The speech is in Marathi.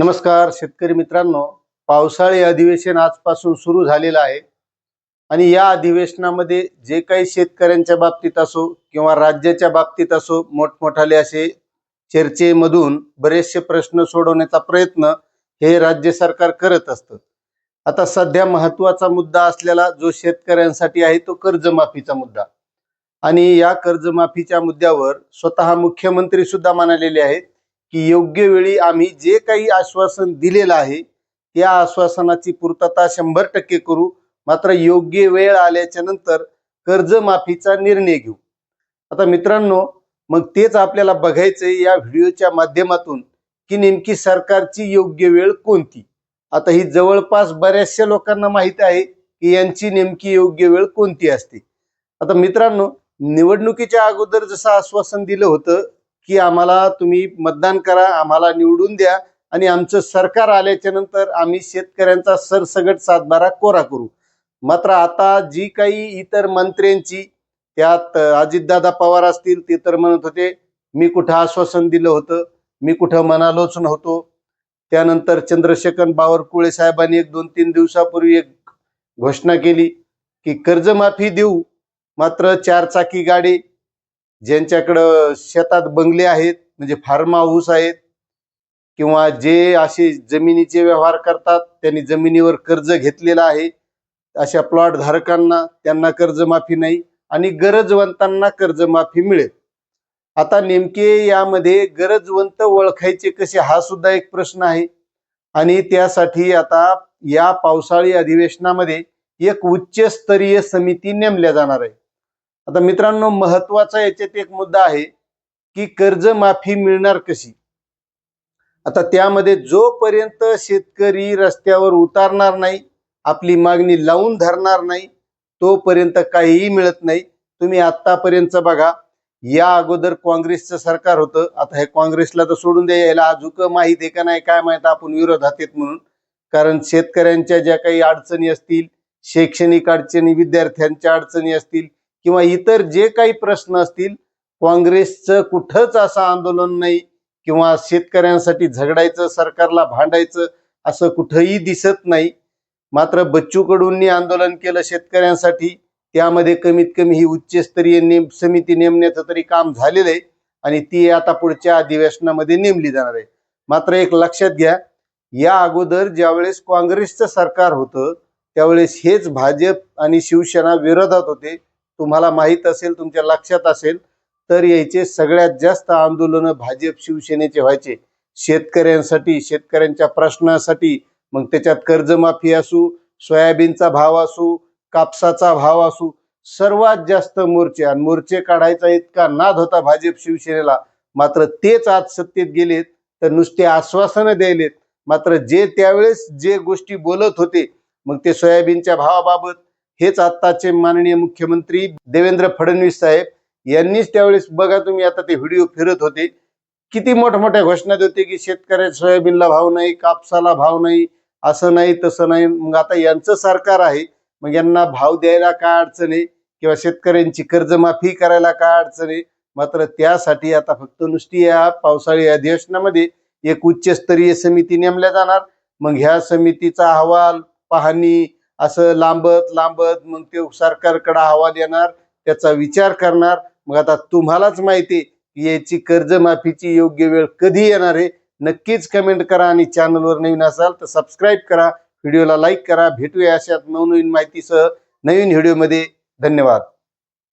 नमस्कार शेतकरी मित्रांनो. पावसाळी अधिवेशन आजपासून सुरू झालेलं आहे. आणि या अधिवेशनामध्ये जे काही शेतकऱ्यांच्या बाबतीत असो किंवा राज्याच्या बाबतीत असो मोठमोठाले असे चर्चेमधून बरेचसे प्रश्न सोडवण्याचा प्रयत्न हे राज्य सरकार करत असतं. आता सध्या महत्त्वाचा मुद्दा असलेला जो शेतकऱ्यांसाठी आहे तो कर्जमाफीचा मुद्दा. आणि या कर्जमाफीच्या मुद्द्यावर स्वतः मुख्यमंत्री सुद्धा म्हणालेले आहेत की योग्य वेळी आम्ही जे काही आश्वासन दिलेलं आहे त्या आश्वासनाची पूर्तता शंभर टक्के करू. मात्र योग्य वेळ आल्याच्यानंतर कर्जमाफीचा निर्णय घेऊ. आता मित्रांनो मग तेच आपल्याला बघायचंय या व्हिडिओच्या माध्यमातून की नेमकी सरकारची योग्य वेळ कोणती? आता ही जवळपास बऱ्याचशा लोकांना माहीत आहे की यांची नेमकी योग्य वेळ कोणती असते? आता मित्रांनो निवडणुकीच्या अगोदर जसं आश्वासन दिलं होतं की आम्हाला तुम्ही मतदान करा आम्हाला निवडून द्या आणि आमचं सरकार आल्याच्यानंतर आम्ही शेतकऱ्यांचा सरसगट सातबारा कोरा करू. मात्र आता जी काही इतर मंत्र्यांची त्यात अजितदादा पवार असतील ते तर म्हणत होते मी कुठं आश्वासन दिलं होतं मी कुठं म्हणालोच नव्हतो त्यानंतर चंद्रशेखर बावरकुळे साहेबांनी एक दोन तीन दिवसापूर्वी एक घोषणा केली की कर्जमाफी देऊ मात्र चारचाकी गाडी ज्यांच्याकडं शेतात बंगले आहेत म्हणजे फार्म हाऊस आहेत किंवा जे असे जमिनीचे व्यवहार करतात त्यांनी जमिनीवर कर्ज घेतलेलं आहे अशा प्लॉट धारकांना त्यांना कर्जमाफी नाही आणि गरजवंतांना कर्जमाफी मिळेल. आता नेमके यामध्ये गरजवंत ओळखायचे कसे हा सुद्धा एक प्रश्न आहे. आणि त्यासाठी आता या पावसाळी अधिवेशनामध्ये एक उच्चस्तरीय समिती नेमल्या जाणार आहे. आता मित्रांनो महत्त्वाचा याच्यात एक मुद्दा आहे की कर्जमाफी मिळणार कशी? आता त्यामध्ये जोपर्यंत शेतकरी रस्त्यावर उतारणार नाही आपली मागणी लावून धरणार नाही तोपर्यंत काहीही मिळत नाही. तुम्ही आतापर्यंत बघा या अगोदर काँग्रेसचं सरकार होतं. आता हे काँग्रेसला तर सोडून द्या यायला अजूक माहीत आहे का नाही काय माहीत आपण विरोधात आहेत म्हणून. कारण शेतकऱ्यांच्या ज्या काही अडचणी असतील शैक्षणिक अडचणी विद्यार्थ्यांच्या अडचणी असतील किंवा इतर जे काही प्रश्न असतील काँग्रेसचं कुठंच असं आंदोलन नाही किंवा शेतकऱ्यांसाठी झगडायचं सरकारला भांडायचं असं कुठंही दिसत नाही. मात्र बच्चू कडूंनी आंदोलन केलं शेतकऱ्यांसाठी त्यामध्ये कमीत कमी ही उच्चस्तरीय नेम समिती नेमण्याचं तरी काम झालेलं आहे आणि ती आता पुढच्या अधिवेशनामध्ये नेमली जाणार आहे. मात्र एक लक्षात घ्या या अगोदर ज्यावेळेस काँग्रेसचं सरकार होतं त्यावेळेस हेच भाजप आणि शिवसेना विरोधात होते. तुम्हाला माहीत असेल तुमच्या लक्षात असेल तर याचे सगळ्यात जास्त आंदोलनं भाजप शिवसेनेचे व्हायचे. शेतकऱ्यांसाठी शेतकऱ्यांच्या प्रश्नासाठी मग त्याच्यात कर्जमाफी असू सोयाबीनचा भाव असू कापसाचा भाव असू सर्वात जास्त मोर्चे आणि मोर्चे काढायचा इतका नाद होता भाजप शिवसेनेला. मात्र तेच आज सत्तेत गेलेत तर नुसते आश्वासनं द्यायलेत. मात्र जे त्यावेळेस जे गोष्टी बोलत होते मग ते सोयाबीनच्या भावाबाबत हेच आत्ताचे माननीय मुख्यमंत्री देवेंद्र फडणवीस साहेब यांनीच त्यावेळेस बघा तुम्ही आता ते व्हिडिओ फिरत होते. किती मोठमोठ्या घोषणा देते की शेतकऱ्या सोयाबीनला भाव नाही कापसाला भाव नाही असं नाही तसं नाही. मग आता यांचं सरकार आहे. मग यांना भाव द्यायला काय अडचण आहे? किंवा शेतकऱ्यांची कर्जमाफी करायला काय अडचण आहे? मात्र त्यासाठी आता फक्त नुसती या पावसाळी अधिवेशनामध्ये एक उच्चस्तरीय समिती नेमल्या जाणार. मग ह्या समितीचा अहवाल पाहणी असं लांबत लांबत मग ते सरकारकडे अहवाल येणार त्याचा विचार करणार. मग आता तुम्हालाच माहिती की याची कर्जमाफीची योग्य वेळ कधी येणार आहे. नक्कीच कमेंट करा आणि चॅनलवर नवीन असाल तर सबस्क्राईब करा. व्हिडिओला लाईक करा. भेटूया अशात नवनवीन माहितीसह. नवीन व्हिडिओमध्ये धन्यवाद.